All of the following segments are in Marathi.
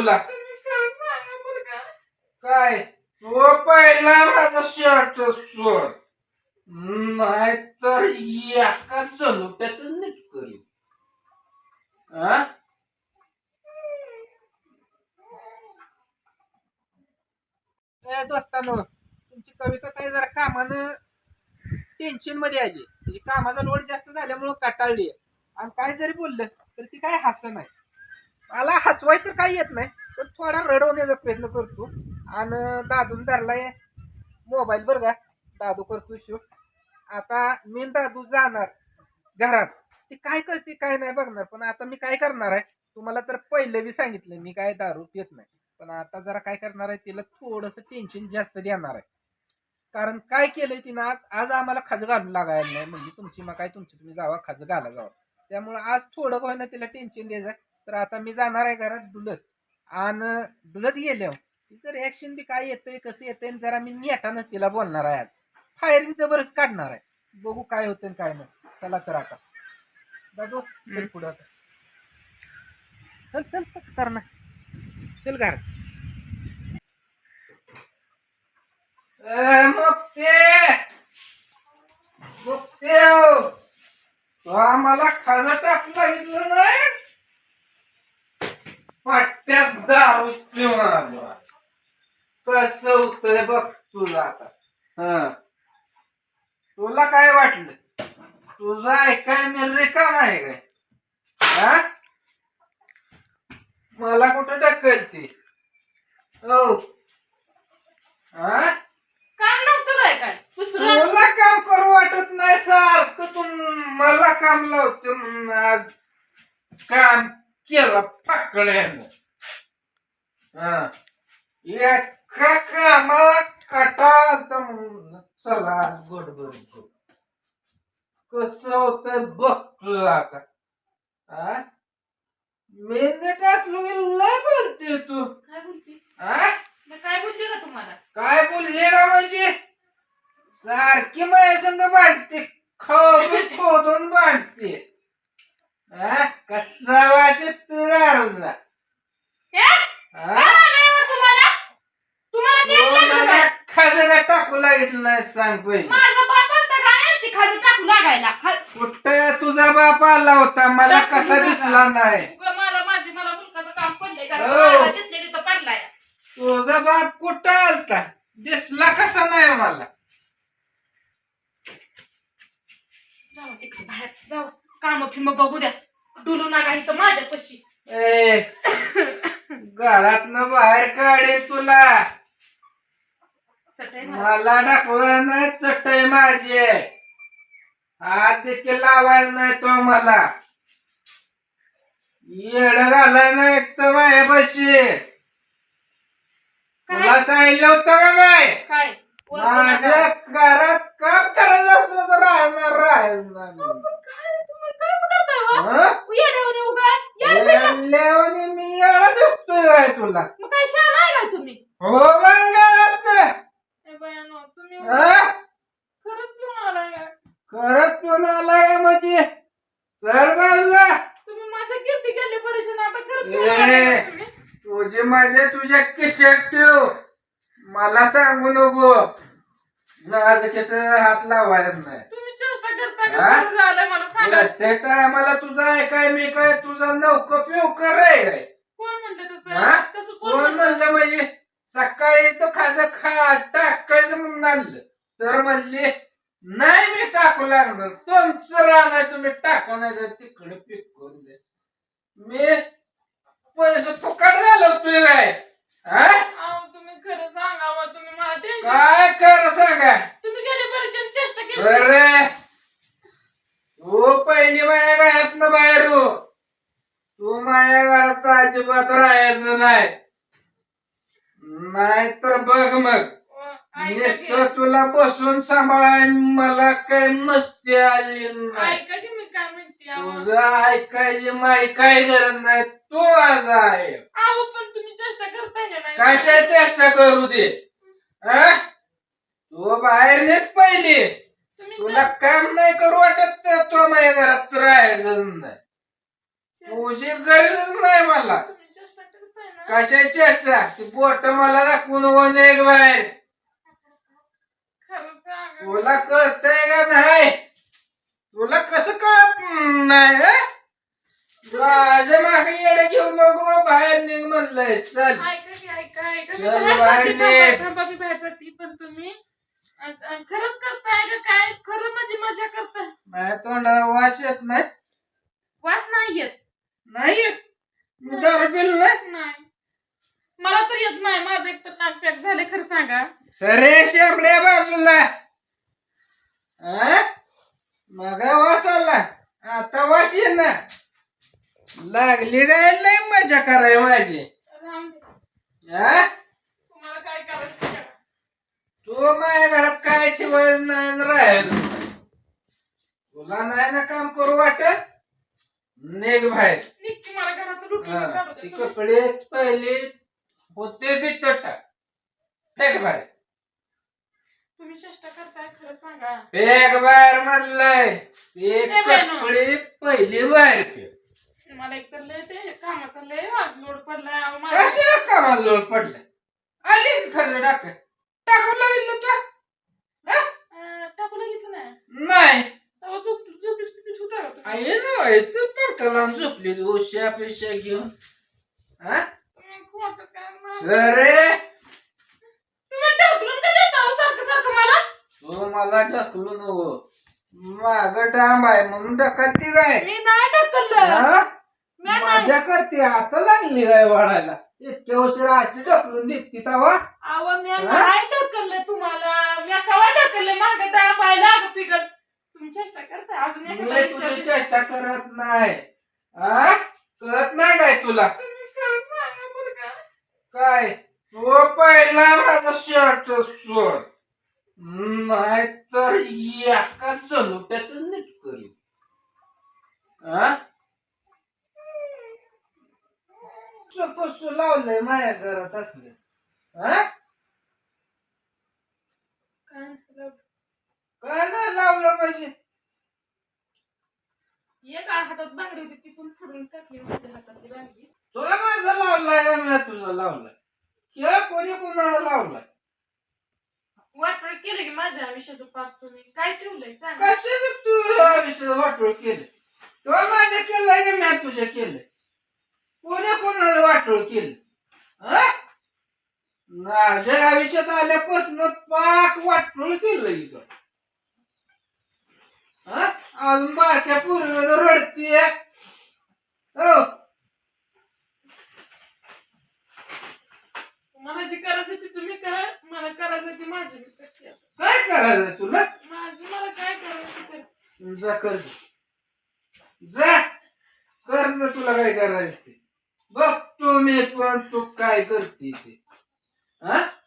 तुला? काय? तो पहिला माझा शर्ट सोड. नाही तर एका चलुट्यात नीट करी. हा ए, दोस्तांनो तुमची कविता काय जरा कामानं टेन्शनमध्ये आली. म्हणजे कामाचा लोड जास्त झाल्यामुळं कटाळली. आणि काय जरी बोललं तर ती काय हसं नाही. मला हसवाय तर काही येत नाही पण थोडा रडवण्याचा प्रयत्न करतो. आणि दादून धरलाय मोबाईल बरं का दादू करतो शूट आता मी दादू जाणार घरात. ती काय करते काय नाही बघणार पण आता मी काय करणार आहे? तुम्हाला तर पहिले बी सांगितलं मी काय दारू पित नाही. पण आता जरा काय करणार आहे तिला थोडंसं टेन्शन जास्त देणार आहे. कारण काय केलंय तिनं आज? आज आम्हाला खाज घालून लागायला नाही. म्हणजे तुमची मग काय तुमची तुम्ही जावा खाज घाला जावा. त्यामुळं आज थोडं होईना तिला टेन्शन द्यायचं तर आता मी जाणार आहे घरात डुलत. आणि डुलत गेल्यावर तिचं रिॲक्शन बी काय येतंय कसं येतंय आणि जरा मी नेटानं तिला बोलणार आहे आज. फायरिंगचं बरंच काढणार आहे. बघू काय होतं आणि काय नाही. चला तर आता. दादू चल पुढं आता. चल चल पटकन कर ना. चल घर मग ते हो. तो आम्हाला खाजा टाकला गेलं नाही पट्ट्यात दारू पिऊन आलो कसं होतंय बघ तुला आता. हा. तुला काय वाटलं? तुझा ऐकाय मी रिकाम आहे काय हा? मला कुठं ढकलते हो हा? काम नव्हतं काय काय? दुसरं? तुला काम करू वाटत नाही सारखं तू मला काम लावते म्हणून आज काम केलं पाकड्यानं हा एका कटाळा म्हणून चला गोडबड कसं होत बघ तुला आता हा मी नीट असलो लय बोलते तू काय बोलते हा काय बोलते का तुम्हाला काय बोलले का म्हणजे सारखी माझ्या संग भांडते खोदून खोदून भांडते? कसा वाशे तुला रोजा? काय आलंय तुम्हाला? तुम्हाला नीट तो लागलं मला काय? खाजगा टाकू लागितलं नाही सांग पहिले. माझा बाप होता काय ती खाजी टाकू लागायला. खा- कुठं तुझा बाप आला होता? मला कसा. दिसला नाही? उगा मला माझी मला मुलगाचं काम पडलंय का? हो. मला जिथल्या तिथं पडलाय. तुझा बाप कुठं आलता? दिसला कसा नाही मला? जाऊ तिकडे बाहेर जाऊ. काम फिम बघू द्या. डुलू नका इथं माझ्यापाशी ए घरात बाहेर काढे तुला. मला. मला टाकलं नाही चटई माझी हात देखील लावायला नाही तो मला. येड घालाय नाही तर माझ्यापाशी तुला सांगितलं होतं का नाही? काय? माझ्या घरात काम करायचं असलं तर राहणार राहणार. हो? मी येडा दिसतोय काय तुला हो मग घरात हं? करत पिऊन आलाय म्हणजे. सर बाजूला ए. तुझी माझ्या तुझ्या खिशात ठेव. मला सांगू नको. केस हात लावायला नाही. तुम्ही चेष्टा करता का? हा? खरं झालंय मला सांगा. त्या टायमाला तुझा ऐकाय मी काय तुझा नौक पिव कराय काय कोण म्हणलं हा? तसं तसं कोण कोण म्हणलं? म्हणलं म्हणजे? सकाळी तो खास खा टाकायचं म्हणून आणलं. तर म्हणले नाही मी टाकू लागणार. तुमचं राहणार तुम्ही टाकू नाही तर तिकडे पीक करून दे. मी पैसे फुकट घालवतोय काय हा? अहो, तुम्ही खरं सांगावं तुम्ही मला टेन्शन काय कर सांगा? तुम्ही अरे तू पहिली माझ्या घरात न बाहेर हो. तू माझ्या घरात अजिबात राहायचं नाही. तर बघ मग. नुसतं तुला बसून सांभाळाय मला काय मस्ती आली नाही. ऐका की मी काय म्हणते. तुझं ऐकायची माही काय गरज नाही. तू माझा आहे. अहो पण तुम्ही चेष्टा करताय का नाही? कशा चेष्टा करू दे? हा? तू बाहेर नेत पहिली. तुला काम नाही करू वाटत तर तू माझ्या घरात राहायचं नाही. तुझी गरजच नाही मला. कशाची चेष्टा? ती बोट मला दाखवून वन एक बाहेर. तुला कळतंय का नाही? तुला कसं कळत नाही? माझ्या मागे येडे घेऊन नको मग बाहेर निघ म्हणलंय. चल. चल बाहेर निघ. खरंच करताय का काय खरं माझी मजा करताय माझ्या तोंडाला वास येत नाही? वास नाही येत. नाही येत? मी दारू पिलो नाही? नाही. मला तर येत नाही. माझं एक तर नाक पॅक झाले खरं सांगा. सरे शेपड्या बाजूला. हा? मग वास आला. आता वास ये ना लागली काय लय मजा कराय माझी. राम दे. हा तुम्हाला काय करायचं? ते करा. तू माझ्या घरात काय ठेवायचं नाही राहायचं? नाही. तुला नाही ना काम करू वाटत? निघ बाहेर. निघते मला घराचं लुटून हा, काढू ती दे. तुम्ही- कपडे पहिले होते ते टाक फेक बाहेर. तुम्ही चेष्टा करताय खरं सांगा. फेक बाहेर म्हणलंय. ते. कपडे पहिली बाहेर फेक. मला एक तर लय ते कामाचा लय आज लोड पडलाय अहो, कशा कामाला लोड पडलं आली खरं टाक टाकून लागितलं तू? अ, नाही नाही तेव्हा झोप झोपीत पिपीत होता का तुम्ही? आहे ना तू पंखा लावून झोपली उश्या पिशा घेऊन. हा? तुम्ही खोटं काय तुम्ही ढकलून का देता हो सारखं सारखं मला तू मला ढकलू नको. माग डांब आहे म्हणून ढकलती काय? मी नाही ढकललं. हा? मी नाही. मजा करते आता लागली काय वाढायला? इतक्या उशिरा अशी ढकलून देते तवा. अहो मी हा? नाही ढकललं तुम्हाला. मी कवा ढकलले? मागे पाहिला अगं पिकल तुम्ही चेष्टा अजून मी तुझी चेष्टा करत नाही. हा कळत नाही काय तुला? काय? तो पहिला माझा शर्ट सोड. नाही तर एका चलुट्यात नीट करी हा कसं लावलंय माझ्या घरात असलं हा काय झालं? काय नाही लावलं पाहिजे एक हातात बांगडी होती ती पण फोडून टाकली माझ्या हातातली बांगडी. तुला माझा लावलाय का मी तुझा लावलाय? खेळ कोणी कोणाला लावलाय? वाटोळ केलं की माझ्या आयुष्याचं पाप तुम्ही. काय ठेवलंय? सांगा. कशाचं तू आयुष्यात वाटोळ केलं? तुला माझ्या केलंय का मी तुझ्या केलंय? कोणी कोणाला वाटोळ केलं? हा? माझ्या आयुष्यात आल्यापासून पाक वाटोळ केलं इथं. हा? अजून बारक्या पूर्वीला रडतीये. हो. मला जे करायचं ते तुम्ही करा मला करायचं ते माझे मी करते आता. काय करायचं तुला? माझं मला काय करायचं ते जा कर्ज. जा. कर्ज तुला काय करायचं ते? बघतो मी पण तू काय करते ते? हा?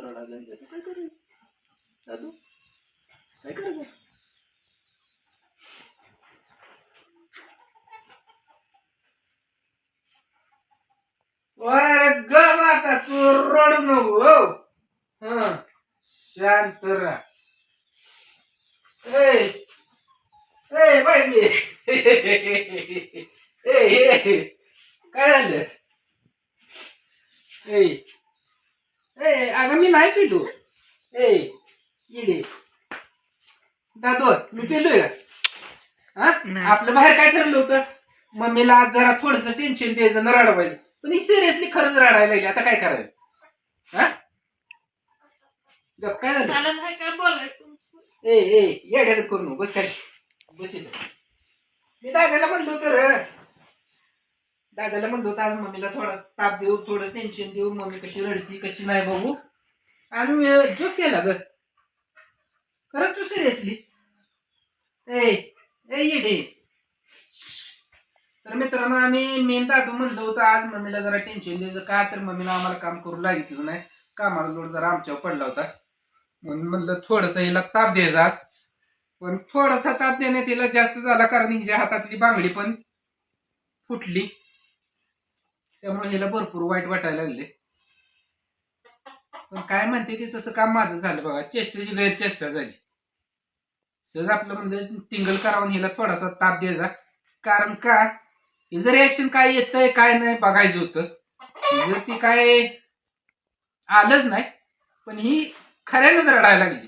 रडायला लागलं तर काय करायचं दादू काय करायचं अरे ग आता तू रडू नको हो. हं. शांत राहा. ए ए बाई मी. ए ए काय झालं? ए ए अगं मी नाही पिलो. ए इडे. दादू मी पिलोय. का हा? नाही. आपलं बाहेर काय ठरलं होतं? मम्मीला आज जरा थोडस टेन्शन द्यायचं न रडा पाहिजे पण ही सिरियसली खरंच रडायला लागली. आता काय करायचं? हा? गप काय झालं? मला नाही काय बोलायचं. तुमचं. ए ए येड्यात करू नको. बस काय बस इथं. मी दादाला म्हणलो होतं रे दादाला म्हणतो आज मम्मीला थोडा ताप देऊ थोडं टेन्शन देऊ मम्मी कशी रडती कशी नाही बघू. आणि मी केला ग. खरंच तू सिरियसली ए ए तर मित्रांनो आम्ही मेन दादू म्हणलं होतं आज मम्मीला जरा टेन्शन द्यायचं का? तर मम्मीला आम्हाला काम करू लागितलं नाही. कामाला लोड जरा आमच्यावर पडला होता. म्हणून म्हणलं थोडंसं हिला ताप द्यायचा आज. पण थोडासा ताप देण्यात तिला जास्त झाला कारण हिच्या हातातली बांगडी पण फुटली. त्यामुळे हिला भरपूर वाईट वाटायला लागले. पण काय म्हणते ते तसं काम माझं झालं बघा. चेष्टाची गैर चेष्टा झाली. सहज आपलं म्हणजे टिंगल करावून हिला थोडासा ताप द्यायचा कारण का हिचं रिॲक्शन काय येतंय काय नाही बघायचं होतं. जर ती काय आलंच नाही पण ही खऱ्यानंच रडायला लागली.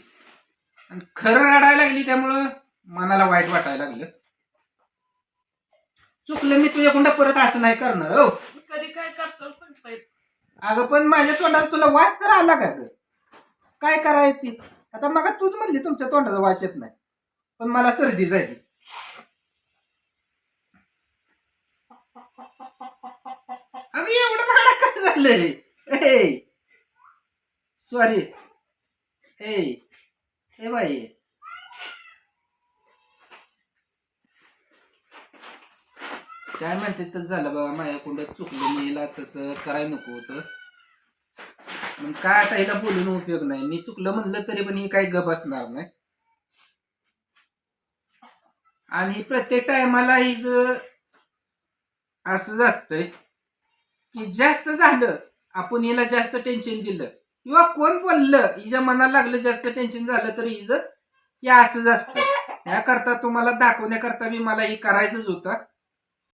आणि खरं रडायला लागली त्यामुळं मनाला वाईट वाटायला लागलं. चुकलं मी तुझ्याकडं परत असं नाही करणार हो. कधी काय करतो सांगता येत अगं पण माझ्या तोंडाचा तुला वास तर आला का ग? काय करायची ती? आता मग तूच म्हणली तुमच्या तोंडाचा वास येत नाही. पण मला सर्दी झाली. अगं एवढं भाडा काय झालंय? सॉरी ए बाई. काय म्हणते तसं झालं बाबा माझ्याकडून चुकलं मी हिला तसं करायला नको होतं. मग काय आता हिला बोलून उपयोग नाही. मी चुकलं म्हणलं तरी पण ही काही गप असणार नाही. आणि प्रत्येक टायमाला हिच असंच असतंय की जास्त झालं आपण हिला जास्त टेन्शन दिलं किंवा कोण बोललं हिच्या मनाला लागलं जास्त टेन्शन झालं तर हिचं हे असंच असतं याकरता तुम्हाला दाखवण्याकरता मी मला हे करायचंच होतं.